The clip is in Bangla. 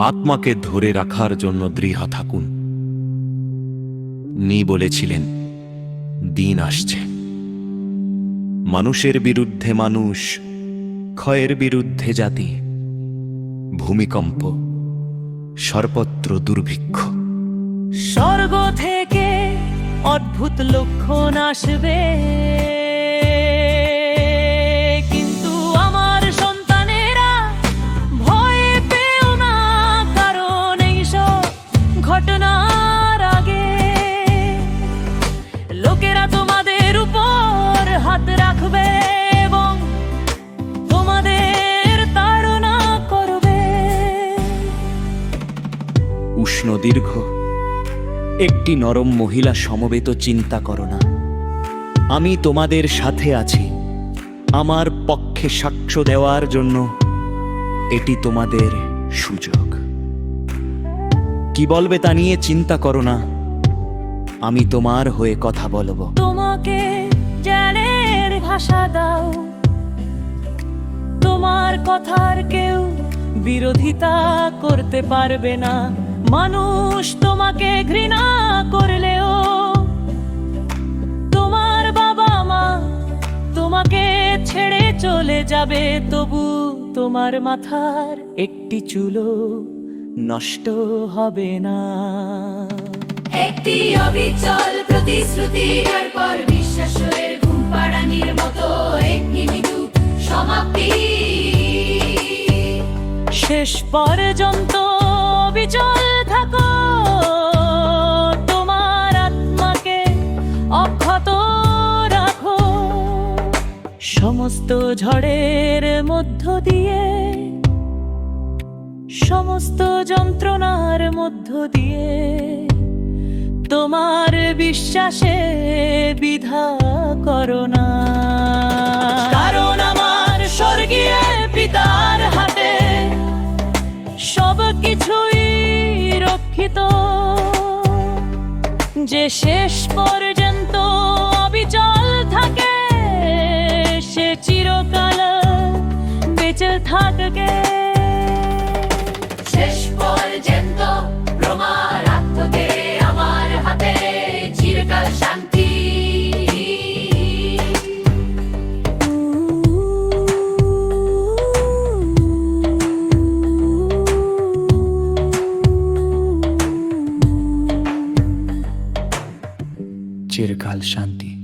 আত্মাকে ধরে রাখার জন্য দৃঢ় থাকুন। নি বলেছিলেন, দিন আসছে। মানুষের বিরুদ্ধে মানুষ, ক্ষয়ের বিরুদ্ধে জাতি। ভূমিকম্প, সর্বত্র দুর্ভিক্ষ। স্বর্গ থেকে অদ্ভুত লক্ষণ আসবে উষ্ণ দীর্ঘ। একটি নরম মহিলা সমবেত চিন্তা করো না। আমি তোমাদের সাথে আছি। আমার পক্ষে সাক্ষ্য দেওয়ার জন্য এটি তোমাদের সুযোগ। কি বলবে তা নিয়ে চিন্তা করো না। আমি তোমার হয়ে কথা বলব। তোমাকে জ্ঞানের ভাষা দাও। তোমার কথার কেউ বিরোধিতা করতে পারবে না। মানুষ তোমাকে ঘৃণা করলেও তোমার বাবা মা তোমাকে ছেড়ে চলে যাবে তবু তোমার মাথার একটি চুলো নষ্ট হবে না। একটি অবিচল প্রতিশ্রুতির পর বিশ্বাসের ঘুম পাড়ানির মতো একটি সমাপ্তি। শেষ পর্যন্ত বিচল থাকো। তোমার আত্মাকে অক্ষত রাখো। সমস্ত ঝড়ের মধ্য দিয়ে, সমস্ত যন্ত্রণার মধ্য দিয়ে তোমার বিশ্বাসে বিধা করো না। কারণ আমার স্বর্গীয় পিতার হাতে সব কিছুই রক্ষিত যে শেষ পর্যন্ত অবিচল থাকে সে চিরকাল বেঁচে থাকবে चिरकाल शांति।